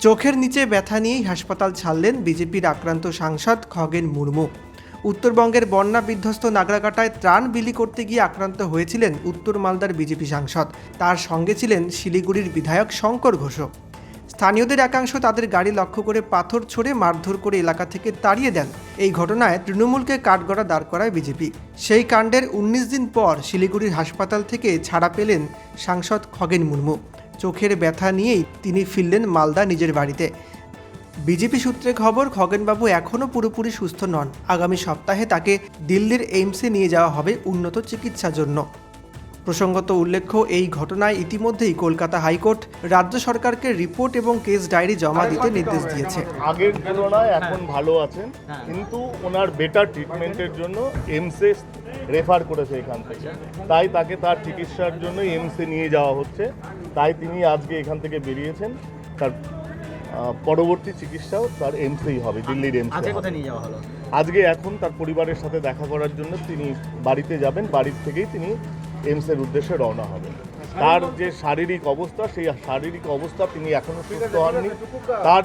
চোখের নিচে ব্যথা নিয়েই হাসপাতাল ছাড়লেন বিজেপির আক্রান্ত সাংসদ খগেন মুর্মু। উত্তরবঙ্গের বন্যা বিধ্বস্ত নাগরাকাটায় ত্রাণ বিলি করতে গিয়ে আক্রান্ত হয়েছিলেন উত্তর মালদার বিজেপি সাংসদ। তার সঙ্গে ছিলেন শিলিগুড়ির বিধায়ক শঙ্কর ঘোষও। স্থানীয়দের একাংশ তাদের গাড়ি লক্ষ্য করে পাথর ছড়ে মারধর করে এলাকা থেকে তাড়িয়ে দেন। এই ঘটনায় তৃণমূলকে কাঠগড়া দাঁড় করায় বিজেপি। সেই কাণ্ডের উনিশ দিন পর শিলিগুড়ির হাসপাতাল থেকে ছাড়া পেলেন সাংসদ খগেন মুর্মু। চোখের ব্যথা নিয়েই তিনি ফিরলেন মালদা নিজের বাড়িতে। বিজেপি সূত্রে খবর, খগেনবাবু এখনও পুরোপুরি সুস্থ নন। আগামী সপ্তাহে তাকে দিল্লির এইমসে নিয়ে যাওয়া হবে উন্নত চিকিৎসার জন্য। প্রসঙ্গত উল্লেখ্য, এই ঘটনায় ইতিমধ্যেই কলকাতা হাইকোর্ট রাজ্য সরকারকে রিপোর্ট এবং কেস ডায়েরি জমা দিতে নির্দেশ দিয়েছে। আগের তুলনায় এখন ভালো আছেন, কিন্তু ওনার বেটার ট্রিটমেন্টের জন্য এমসে রেফার করেছে এখান থেকে। তাই তাকে তার চিকিৎসার জন্য এমসে নিয়ে যাওয়া হচ্ছে। তাই তিনি আজকে এখান থেকে বেরিয়েছেন। তার পরবর্তী চিকিৎসাও তার এমসেই হবে দিল্লির এমসে আজকে নিয়ে যাওয়া হলো? আজকে এখন তার পরিবারের সাথে দেখা করার জন্য তিনি বাড়িতে যাবেন বাড়ির থেকেই তিনি এমসের উদ্দেশ্যে রওনা হবেন। তার যে শারীরিক অবস্থা সেই শারীরিক অবস্থা তিনি এখনও সুস্থ হননি। তার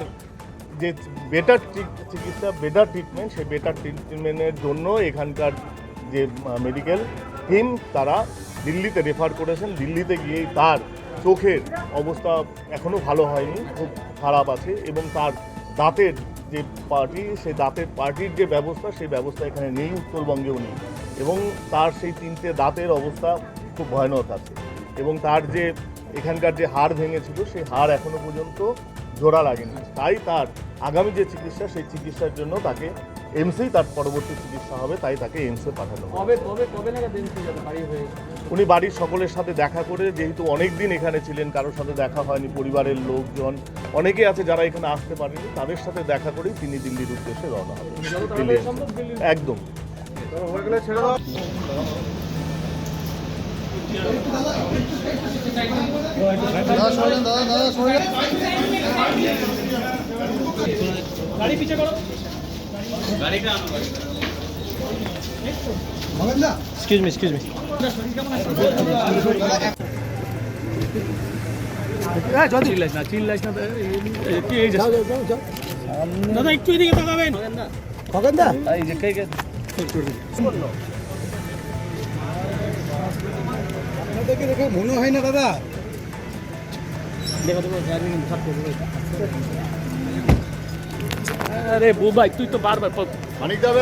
যে বেটার চিকিৎসা বেটার ট্রিটমেন্ট সেই বেটার ট্রিটমেন্টের জন্য এখানকার যে মেডিকেল টিম তারা দিল্লিতে রেফার করেছেন। দিল্লিতে গিয়েই তার চোখের অবস্থা এখনও ভালো হয়নি, খুব খারাপ আছে এবং তার দাঁতের যে পার্টি সেই দাঁতের পার্টির যে ব্যবস্থা, সেই ব্যবস্থা এখানে নেই, উত্তরবঙ্গেও নেই এবং তার সেই তিনটে দাঁতের অবস্থা খুব ভয়ানক আছে এবং তার যে এখানকার যে হাড় ভেঙেছিল, সেই হাড় এখনও পর্যন্ত জোড়া লাগেনি। তাই তার আগামী যে চিকিৎসা, সেই চিকিৎসার জন্য তাকে এমসেই তার পরবর্তী চিকিৎসা হবে তাই তাকে এমসে পাঠানো হবে। কবে কবে কবে নাগাদ দিন ছিল বাড়ি হয়ে উনি বাড়ির সকলের সাথে দেখা করে যেহেতু অনেক দিন এখানে ছিলেন কারোর সাথে দেখা হয়নি পরিবারের লোকজন অনেকে আছে যারা এখানে আসতে পারেনি তাদের সাথে দেখা করেই তিনি দিল্লির উদ্দেশ্যে রওনা হবেন। একদম। এক্সকিউজ মি এক্সকিউজ মি চিল্লাইস না চিল্লাইস না কি এই যে দাদা একটু এদিকে তাকাবেন এই যে কে কে আপনাদেরকে দেখে মনে হয় না দাদা দেখো তো গাড়ি খাপ করে আরে বুবাই তুই তো বারবার অনেক যাবে